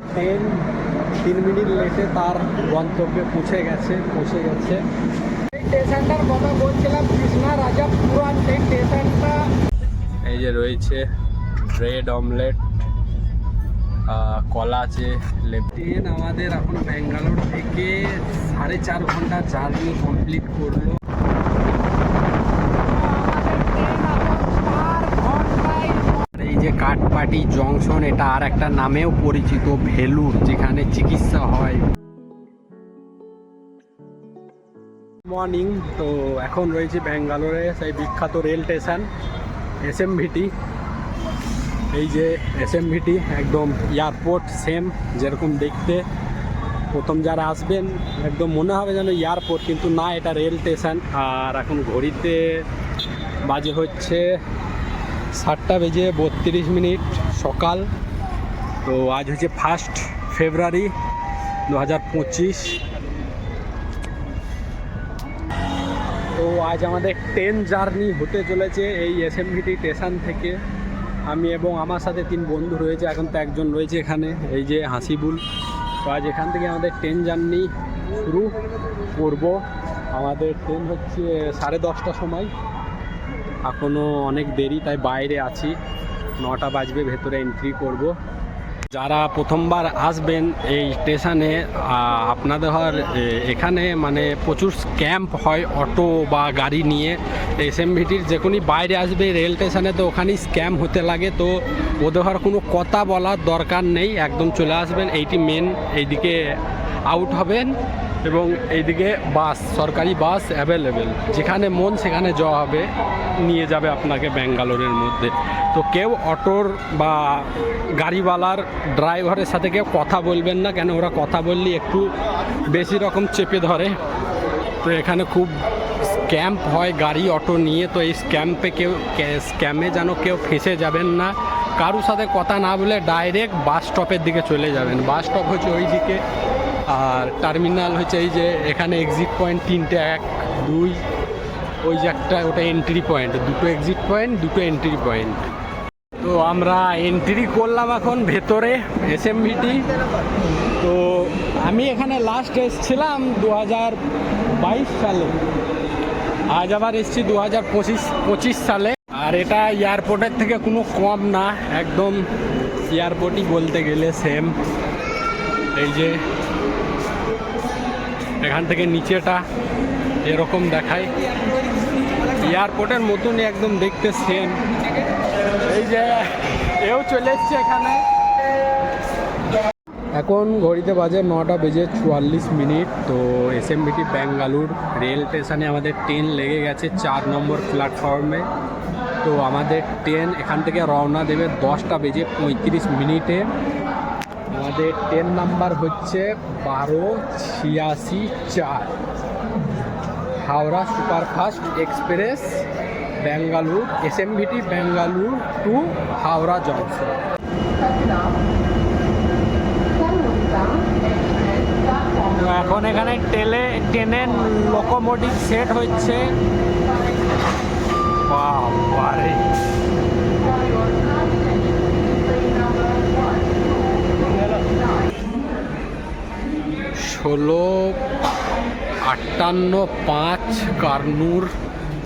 Train তিন minute লেটে তার গন্তব্যে পৌঁছে গেছে পৌঁছে গেছে। স্টেশনটার কথা বলছিলাম কৃষ্ণা রাজা পুরান সেই স্টেশনটা। এই যে রয়েছে ব্রেড অমলেট কলা আছে ট্রেন আমাদের এখন ব্যাঙ্গালোর থেকে সাড়ে চার ঘণ্টা জার্নি কমপ্লিট করল আর এই যে কাঠপাটি জংশন, এটা আর একটা নামেও পরিচিত ভেলুর, যেখানে চিকিৎসা হয়। মর্নিং তো এখন রয়েছে ব্যাঙ্গালোরে, সেই বিখ্যাত rail station S M VT এই যে এস এম ভিটি একদম এয়ারপোর্ট সেম যেরকম দেখতে। প্রথম যারা আসবেন, একদম মনে হবে যেন এয়ারপোর্ট, কিন্তু না, এটা রেল স্টেশন। আর এখন ঘড়িতে বাজে হচ্ছে সাতটা বেজে বত্রিশ মিনিট সকাল। তো আজ হচ্ছে ফার্স্ট ফেব্রুয়ারি দু হাজার পঁচিশ। তো আজ আমাদের ট্রেন জার্নি হতে চলেছে এই এসএমভিটি স্টেশন থেকে। আমি এবং আমার সাথে তিন বন্ধু রয়েছে, এখন তো একজন রয়েছে এখানে, এই যে হাসিবুল। তো আজ এখান থেকে আমাদের ট্রেন জার্নি শুরু করব। আমাদের ট্রেন হচ্ছে সাড়ে দশটার সময়। এখনও অনেক দেরি, তাই বাইরে আছি। নটা বাজবে, ভেতরে এন্ট্রি করব। যারা প্রথমবার আসবেন এই স্টেশনে আপনাদের এখানে মানে প্রচুর ক্যাম্প হয় অটো বা গাড়ি নিয়ে। এস এসএমভিটির যে কোনই বাইরে আসবে রেল স্টেশনে, তো ওখানেই স্ক্যাম হতে লাগে। তো ওদের কোনো কথা বলার দরকার নেই, একদম চলে আসবেন। এইটি মেন এইদিকে আউট হবেন। এবং এইদিকে বাস, সরকারি বাস অ্যাভেলেবেল যেখানে মন, সেখানে যাওয়া হবে, নিয়ে যাবে আপনাকে ব্যাঙ্গালোরের মধ্যে। তো কেউ অটোর বা গাড়িওয়ালার ড্রাইভারের সাথে কেউ কথা বলবেন না, কেন ওরা কথা বললে একটু বেশি রকম চেপে ধরে। তো এখানে খুব স্ক্যাম্প হয় গাড়ি, অটো নিয়ে। তো এই স্ক্যাম্পে কেউ স্ক্যামে যেন কেউ ফেসে যাবেন না। কারুর সাথে কথা না বলে ডাইরেক্ট বাস স্টপের দিকে চলে যাবেন। বাস স্টপ হচ্ছে ওই দিকে আর টার্মিনাল হচ্ছে এই যে এখানে এক্সিট পয়েন্ট তিনটে, এক, দুই, ওই যে একটা, ওটা এন্ট্রি পয়েন্ট দুটো এক্সিট পয়েন্ট দুটো এন্ট্রি পয়েন্ট তো আমরা এন্ট্রি করলাম এখন ভেতরে এস এসএমভিটি তো আমি এখানে লাস্ট এসেছিলাম দু হাজার বাইশ সালে। আজ আবার এসেছি দু হাজার পঁচিশ পঁচিশ সালে। আর এটা এয়ারপোর্টের থেকে কোনো কম না, একদম এয়ারপোর্টই বলতে গেলে সেম এই যে এখান থেকে নিচেটা এরকম দেখায় এয়ারপোর্টের মতনই একদম দেখতে সেম এই যে, এও চলে এসছে এখানে। এখন ঘড়িতে বাজে নটা বেজে চুয়াল্লিশ মিনিট, তো এস এম বিটি ব্যাঙ্গালুর রেল স্টেশনে আমাদের ট্রেন লেগে গেছে চার নম্বর প্ল্যাটফর্মে তো আমাদের ট্রেন এখান থেকে রওনা দেবে দশটা বেজে পঁয়ত্রিশ মিনিটে। আমাদের ট্রেন নাম্বার হচ্ছে বারো ছিয়াশি চার। Howrah superfast express, Bangalore SMVT Bangalore to Howrah junction. এখন এখানে টেলে ট্রেনের লোকোমোটিভ সেট হচ্ছে। ষোলো আটান্ন পাঁচ Kannur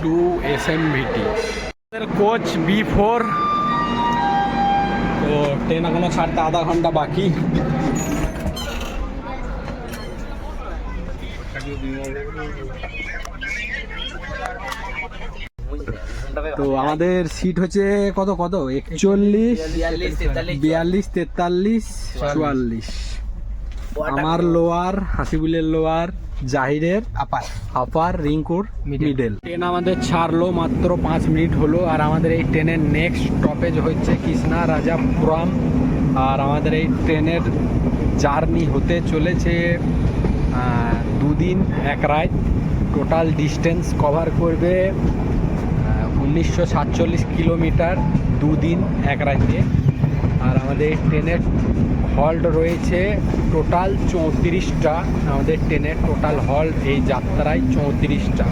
to S M VT coach B four তো ট্রেন এখনও ছাড়তে আধা ঘণ্টা বাকি। তো আমাদের সিট হচ্ছে কত কত? একচল্লিশ বিয়াল্লিশ তেতাল্লিশ চুয়াল্লিশ। আমার লোয়ার হাসিবুলের লোয়ার জাহিরের আপার। আপার রিঙ্কুর মিডল ট্রেন আমাদের ছাড়লো মাত্র পাঁচ মিনিট হলো আর আমাদের এই ট্রেনের নেক্সট স্টপেজ হচ্ছে কৃষ্ণা রাজাপুরম। আর আমাদের এই ট্রেনের জার্নি হতে চলেছে দুদিন এক রাত। টোটাল ডিস্টেন্স কভার করবে উনিশশো সাতচল্লিশ কিলোমিটার দুদিন এক রাতে। আর আমাদের ট্রেনের হল্ট রয়েছে টোটাল চৌত্রিশটা। আমাদের ট্রেনের টোটাল হল এই যাত্রায় চৌত্রিশটা।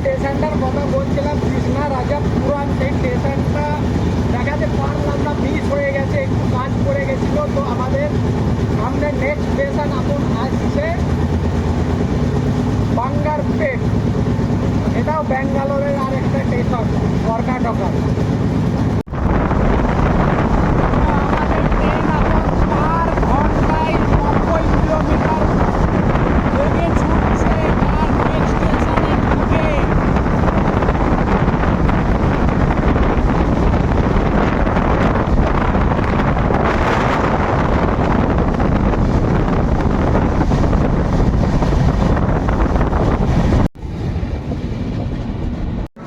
স্টেশনটার কথা বলছিলাম, কৃষ্ণা রাজা পুরান, সেই স্টেশনটা পড়ে আমাদের সামনে নেক্সট স্টেশন এখন আসছে বাঙ্গারপেট এটাও ব্যাঙ্গালোরের আরেকটা স্টেশন কর্ণাটকার আমাদের ট্রেন এখন চার ঘন্টায় নব্বই কিলোমিটার বেগে ছুটছে তার নেক্সট স্টেশনের দিকে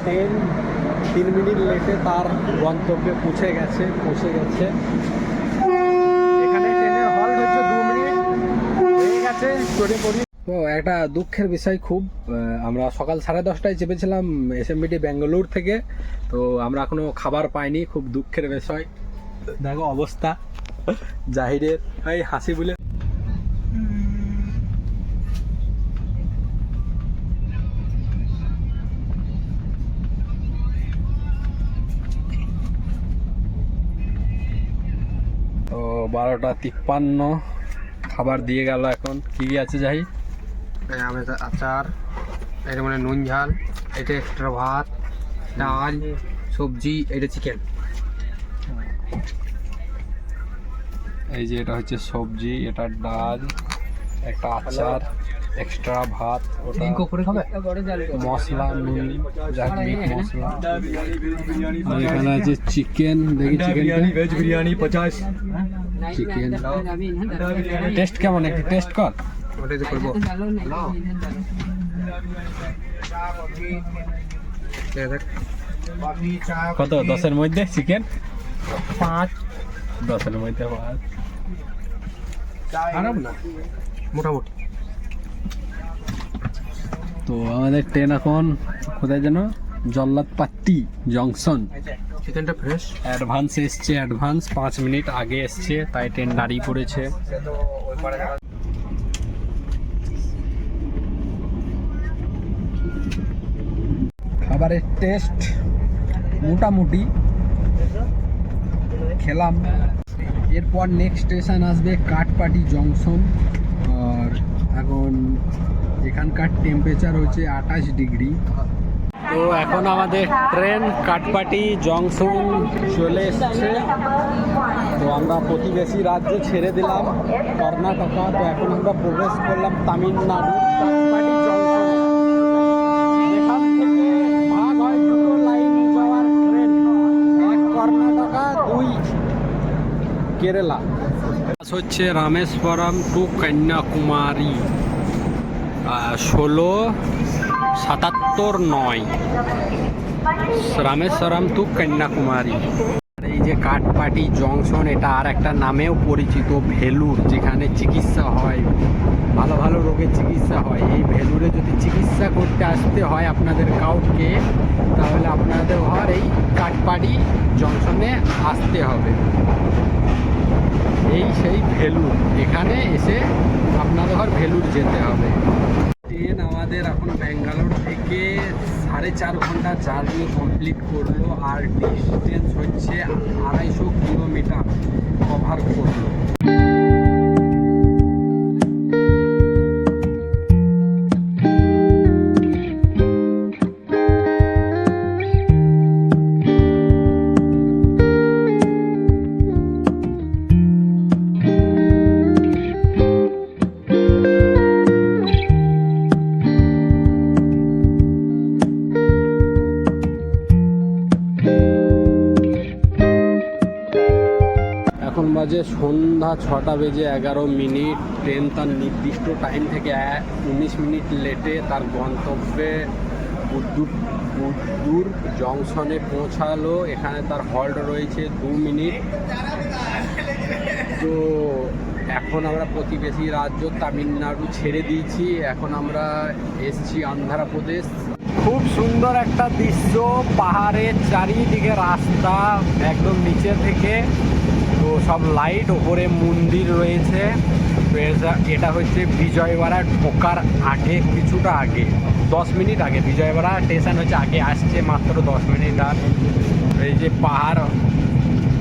ট্রেন তিন মিনিট লেটে তার গন্তব্যে পৌঁছে গেছে পৌঁছে গেছে। তো একটা দুঃখের বিষয় খুব আমরা সকাল সাড়ে দশটায় চেপেছিলাম এসএমবিটি ব্যাঙ্গালোর থেকে, তো আমরা এখনও খাবার পাইনি, খুব দুঃখের বিষয়। দেখো অবস্থা, জাহিরের। এই হাসি বলে। বারোটা তিপ্পান্ন। খাবার দিয়ে গেল এখন। কি কি আছে যাই আমি আচার এটা মানে নুন ঝাল এটা এক্সট্রা ভাত ডাল সবজি এটা চিকেন। এই যে এটা হচ্ছে সবজি এটা ডাল একটা আচার এক্সট্রা ভাত ওটা মশলা নুন মশলা। এখানে আছে চিকেন দেখি চিকেন ভেজ বিরিয়ানি পচাশ। চিকেন টেস্ট কেমন? একটু টেস্ট কর। ওটাই তো করব। কত? দশের মধ্যে চিকেন পাঁচ। দশের মধ্যে ভাত খারাপ না। মোটামুটি। তো আমাদের ট্রেন এখন কোথায় যেন? জল্লাদপাট্টি জংশন চিকেনটা ফ্রেশ অ্যাডভান্স এসছে অ্যাডভান্স পাঁচ মিনিট আগে এসছে, তাই ট্রেন দাঁড়িয়ে পড়েছে। খাবারের টেস্ট মোটামুটি খেলাম। এরপর নেক্সট স্টেশন আসবে কাঠপাটি জংশন। আর এখন এখানকার টেম্পারেচার হচ্ছে আঠাশ ডিগ্রি তো এখন আমাদের ট্রেন, কাটপাটি, জংশন চলে এসছে। তো আমরা প্রতিবেশী রাজ্য ছেড়ে দিলাম, কর্ণাটকা। তো এখন আমরা প্রবেশ করলাম তামিলনাড়ু দুই কেরালা। হচ্ছে রামেশ্বরম টু কন্যাকুমারী ষোলো সাতাত্তর নয় রামেশ্বরম টু কন্যাকুমারী এই যে কাঠপাটি জংশন, এটা আর একটা নামেও পরিচিত ভেলুর, যেখানে চিকিৎসা হয়। ভালো ভালো রোগের চিকিৎসা হয়। এই ভেলুরে যদি চিকিৎসা করতে আসতে হয় আপনাদের কাউকে, তাহলে আপনাদের ঘর এই কাঠপাটি জংশনে আসতে হবে। এই সেই ভেলুর, এখানে এসে আপনাদের ঘর ভেলুর যেতে হবে। ট্রেন আমাদের এখন ব্যাঙ্গালোর থেকে সাড়ে চার ঘণ্টা জার্নি কমপ্লিট করল আর ডিস্টেন্স হচ্ছে আড়াইশো কিলোমিটার কভার করল। বাজে সন্ধ্যা ছটা বেজে এগারো মিনিট। ট্রেন তার নির্দিষ্ট টাইম থেকে উনিশ মিনিট লেটে তার গন্তব্যে বুদ্ধুর জংশনে পৌঁছালো। এখানে তার হল্ট রয়েছে দু মিনিট। তো এখন আমরা প্রতিবেশী রাজ্য তামিলনাড়ু ছেড়ে দিয়েছি। এখন আমরা এসছি অন্ধ্রপ্রদেশ খুব সুন্দর একটা দৃশ্য, পাহাড়ের চারিদিকে রাস্তা একদম নিচে থেকে। তো সব লাইট ওপরে মন্দির রয়েছে। এটা- হচ্ছে বিজয়ওয়াড়া ঢোকার আগে, কিছুটা আগে, দশ মিনিট আগে। বিজয়বাড়া স্টেশন হচ্ছে আগে, আসছে মাত্র দশ মিনিট আর এই যে পাহাড়,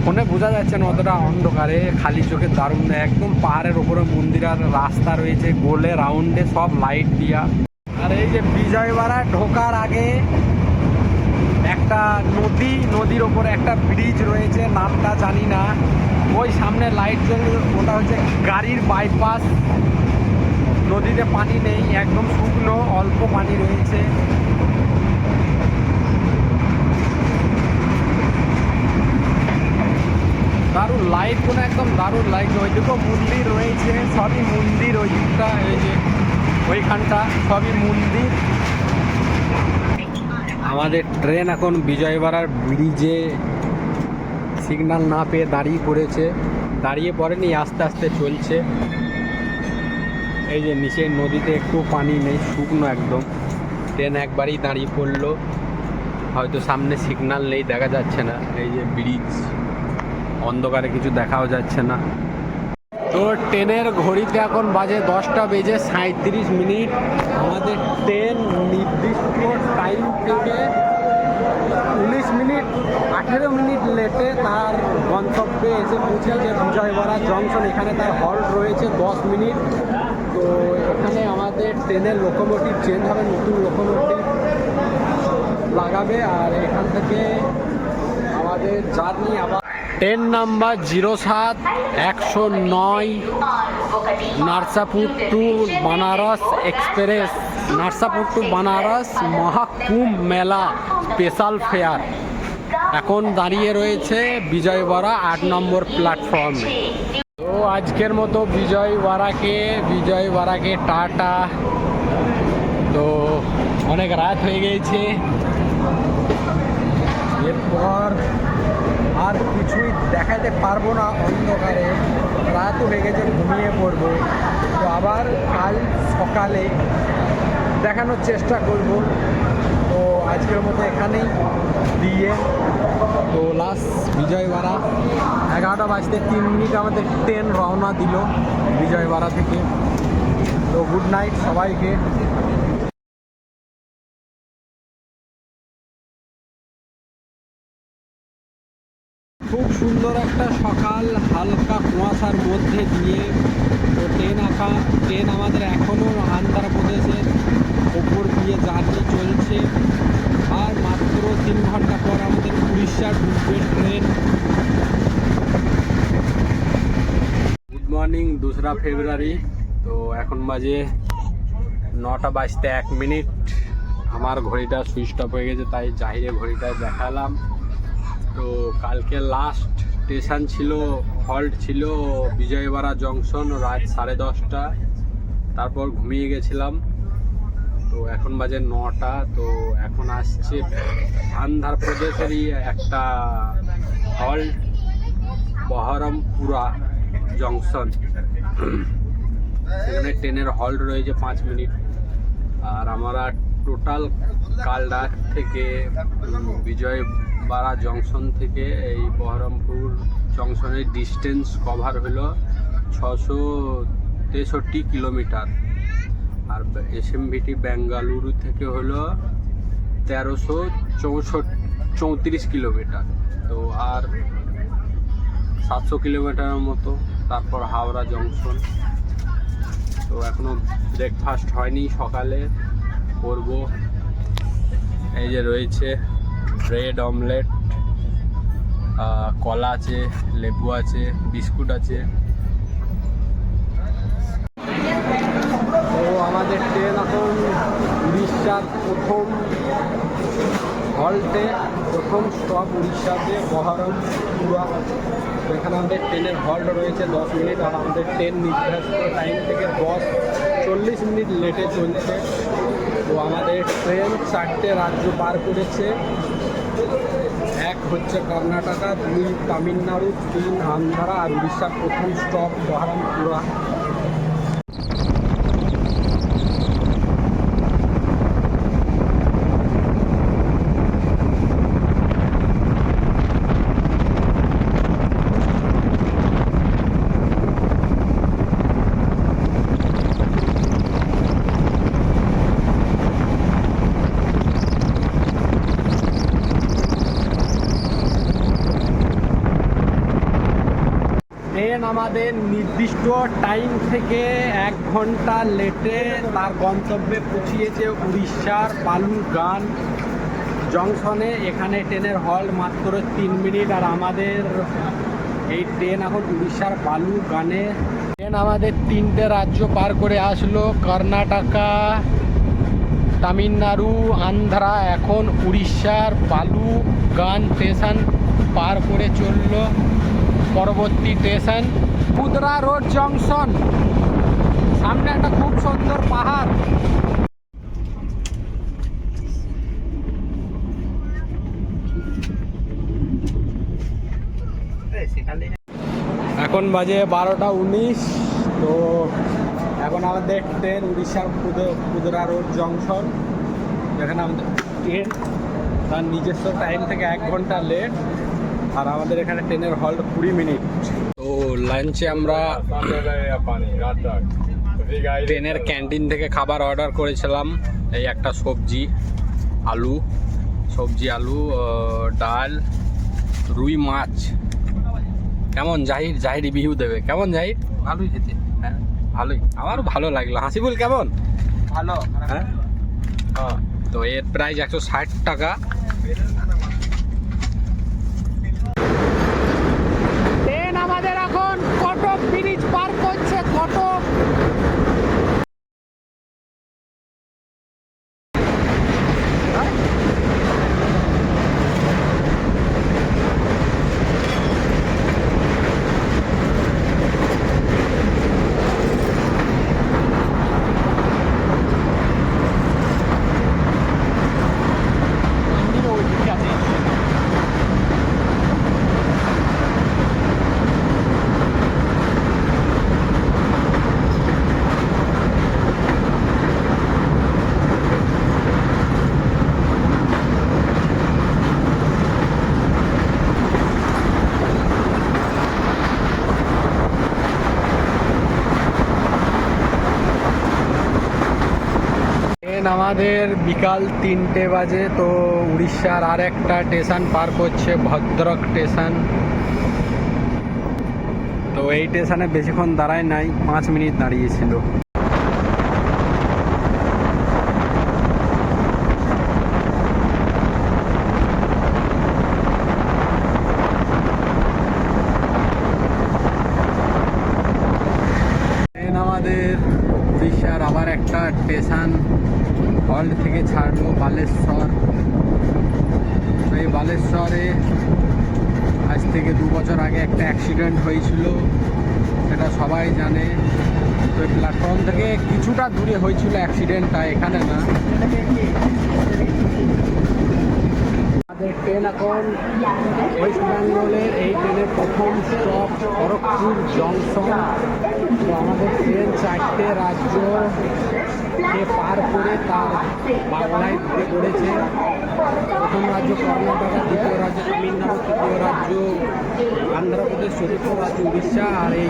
ফোনে বোঝা যাচ্ছে না অতটা অন্ধকারে, খালি চোখে দারুণ। একদম পাহাড়ের ওপরে মন্দির আর রাস্তা রয়েছে, গোলে রাউন্ডে সব লাইট দিয়া। আর এই যে বিজয়বাড়া ঢোকার আগে একটা নদী, নদীর ওপরে একটা ব্রিজ রয়েছে, নামটা জানি না। ওই সামনে লাইট জ্বলে ওটা হচ্ছে গাড়ির বাইপাস নদীতে পানি নেই, একদম শুকনো, অল্প পানি রয়েছে। দারুণ লাইট কোনো একদম দারুণ লাইট ওই দিকেও মন্দির রয়েছে, সবই মন্দির ওই দিকটা এই যে ওইখানটা সবই মন্দির। আমাদের ট্রেন এখন বিজয়বাড়ার ব্রিজে সিগনাল না পেয়ে দাঁড়িয়ে পড়েছে। দাঁড়িয়ে পড়েনি, আস্তে আস্তে চলছে। এই যে নিচের নদীতে একটু পানি নেই, শুকনো একদম। ট্রেন একবারই দাঁড়িয়ে পড়ল। হয়তো সামনে সিগনাল নেই, দেখা যাচ্ছে না। এই যে ব্রিজ, অন্ধকারে কিছু দেখাও যাচ্ছে না। তো ট্রেনের ঘড়িতে এখন বাজে দশটা বেজে সাঁত্রিশ মিনিট। আমাদের ট্রেন নির্দিষ্ট টাইম থেকে উনিশ মিনিট, আঠেরো মিনিট লেটে তার গন্তব্যে এসে পৌঁছেছে বিজয়বাড়া জংশন এখানে তার হল্ট রয়েছে দশ মিনিট। তো এখানে আমাদের ট্রেনের লোকোমোটিভ চেঞ্জ হবে, নতুন লোকোমোটিভ লাগাবে। আর এখান থেকে আমাদের জার্নি আবার ট্রেন নাম্বার জিরো সাত, একশো নয়, Narsapur to Banaras express. Narsapur to Banaras Mahakumbh Mela special fare এখন দাঁড়িয়ে রয়েছে বিজয়বাড়া আট নম্বর প্ল্যাটফর্মে তো আজকের মতো বিজয়বাড়াকে বিজয়বাড়াকে টাটা। তো অনেক রাত হয়ে গিয়েছে এরপর আর কিছুই দেখাতে পারব না, অন্ধকারে। রাত হয়ে গেছে, ঘুমিয়ে পড়ব। তো আবার কাল সকালে দেখানোর চেষ্টা করব। তো আজকের মতো এখানেই দিয়ে। তো লাস্ট বিজয়বাড়া এগারোটা বাজতে তিন মিনিট আমাদের ট্রেন রওনা দিল বিজয়বাড়া থেকে। তো গুড নাইট সবাইকে। সুন্দর একটা সকাল, হালকা কুয়াশার মধ্যে দিয়ে তো ট্রেন আঁকা। ট্রেন আমাদের এখনও আন্ধ্রপ্রদেশের ওপর দিয়ে জার্নি চলছে। আর মাত্র তিন ঘণ্টা পর আমাদের উড়িষ্যা ঢুকবে ট্রেন। গুড মর্নিং দোসরা ফেব্রুয়ারি। তো এখন বাজে নটা বাজতে এক মিনিট। আমার ঘড়িটা সুইচ অফ হয়ে গেছে, তাই জাহিরে ঘড়িটা দেখালাম। তো কালকে লাস্ট স্টেশন ছিল হল্ট ছিল বিজয়বাড়া জংশন রাত সাড়ে দশটা। তারপর ঘুমিয়ে গেছিলাম। তো এখন বাজে নটা, তো এখন আসছে আন্ধ্রপ্রদেশেরই একটা হল্ট বহরমপুরা জংশন সেখানে ট্রেনের হল্ট রয়েছে পাঁচ মিনিট। আর আমরা টোটাল কাল রাত থেকে বিজয়বাড়া জংশন থেকে এই বহরমপুর জংশনের ডিস্টেন্স কভার হলো ছশো তেষট্টি কিলোমিটার। আর এসএমভিটি বেঙ্গালুরু থেকে হলো তেরোশো চৌষট্টি চৌত্রিশ কিলোমিটার। তো আর সাতশো কিলোমিটারের মতো, তারপর হাওড়া জংশন। তো এখনও ব্রেকফাস্ট হয়নি সকালে, করব। এই যে রয়েছে ব্রেড অমলেট কলা আছে, লেবু আছে, বিস্কুট আছে। আমাদের ট্রেন এখন উড়িষ্যার প্রথম হল্টে, প্রথম স্টপ উড়িষ্যাতে, বহরমপুরা। এখানে আমাদের ট্রেনের হল্ট রয়েছে দশ মিনিট, আর আমাদের ট্রেন নির্ধারিত টাইম থেকে দশ চল্লিশ মিনিট লেটে চলছে। তো আমাদের ট্রেন চারটে রাজ্য পার করেছে। এক হচ্ছে কর্ণাটকা, দুই তামিলনাড়ু, তিন আন্ধ্রা আর উড়িষ্যার প্রথম স্টপ বহরমপুরা। আমাদের নির্দিষ্ট টাইম থেকে এক ঘণ্টা লেটে তার গন্তব্যে পৌঁছিয়েছে উড়িষ্যার বালুরগান জংশনে। এখানে ট্রেনের হল মাত্র তিন মিনিট আর আমাদের এই ট্রেন এখন উড়িষ্যার বালুরগানে ট্রেন আমাদের তিনটে রাজ্য পার করে আসলো, কর্ণাটকা, তামিলনাড়ু, আন্ধ্রা। এখন উড়িষ্যার বালুগান স্টেশন পার করে চলল। পরবর্তী স্টেশন কুদরা রোড জংশন। সামনে একটা খুব সুন্দর পাহাড়। এখন বাজে বারোটা উনিশ, তো এখন আমাদের ট্রেন উড়িষ্যার কুদরা রোড জংশন। যেখানে আমাদের ট্রেন, তার নিজস্ব টাইম থেকে এক ঘণ্টা লেট আর আমাদের এখানে ট্রেনের হল্ট কুড়ি মিনিট। লাঞ্চে আমরা ট্রেনের ক্যান্টিন থেকে খাবার অর্ডার করেছিলাম। এই একটা সবজি আলু সবজি আলু ডাল রুই মাছ। কেমন জাহির? জাহির বিহু দেবে। কেমন জাহির? ভালোই খেতে। হ্যাঁ ভালোই। আমারও ভালো লাগল। হাসিবুল কেমন? ভালো হ্যাঁ? তো এর প্রাইস একশো ষাট টাকা ট্রেন আমাদের এখন কটক ব্রিজ পার করছে কটক ট্রেন আমাদের বিকাল তিনটে বাজে তো উড়িষ্যার আর একটা স্টেশন পার করছে ভদ্রক স্টেশন। তো এই স্টেশনে বেশিক্ষণ দাঁড়ায় নাই, পাঁচ মিনিট দাঁড়িয়েছিল ট্রেন আমাদের উড়িষ্যার একটা স্টেশন হল্ট থেকে ছাড়লো বালেশ্বর। এই বালেশ্বরে আজ থেকে দু বছর আগে একটা অ্যাক্সিডেন্ট হয়েছিল, সেটা সবাই জানে। তো প্ল্যাটফর্ম থেকে কিছুটা দূরে হয়েছিল অ্যাক্সিডেন্টটা এখানে না। ট্রেন এখন ওয়েস্ট বেঙ্গলের এই ট্রেনের প্রথম স্টপ খড়গপুর জংশন। তো আমাদের ট্রেন চারটে রাজ্যকে পার করে তার বাংলায় ঢুকে পড়েছে। প্রথম রাজ্য কর্ণাটকা, দ্বিতীয় রাজ্য তামিলনাড়ু, তৃতীয় রাজ্য আন্ধ্রপ্রদেশ, চতুর্থ রাজ্য উড়িষ্যা আর এই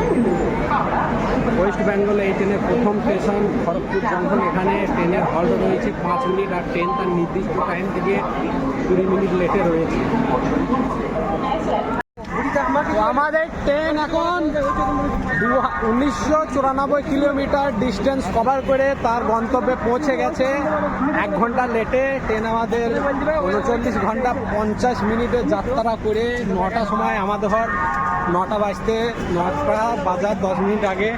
ওয়েস্ট বেঙ্গলে এই ট্রেনের প্রথম স্টেশন খড়গপুর জংশন, এখানে ট্রেনের হল্ট রয়েছে পাঁচ মিনিট আর ট্রেন তার নির্দিষ্ট টাইম থেকে কুড়ি মিনিট লেটে রয়েছে। আমাদের ট্রেন এখন উনিশশো চুরানব্বই কিলোমিটার ডিস্টেন্স কভার করে তার গন্তব্যে পৌঁছে গেছে। এক ঘণ্টা লেটে ট্রেন আমাদের উনচল্লিশ ঘণ্টা পঞ্চাশ মিনিটে যাত্রা করে নটার সময় আমাদের নটা বাজতে, নটা বাজার দশ মিনিট আগে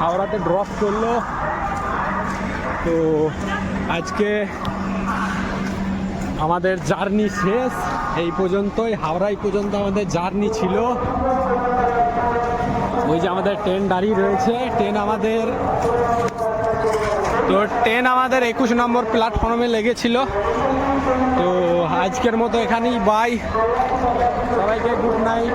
হাওড়াতে ড্রপ করল। তো আজকে আমাদের জার্নি শেষ। এই পর্যন্তই হাওড়াই পর্যন্ত আমাদের জার্নি ছিল। ওই যে আমাদের ট্রেন দাঁড়িয়ে রয়েছে। ট্রেন আমাদের তো ট্রেন আমাদের একুশ নম্বর প্ল্যাটফর্মে লেগেছিল। তো আজকের মতো এখানেই বাই সবাইকে গুড নাইট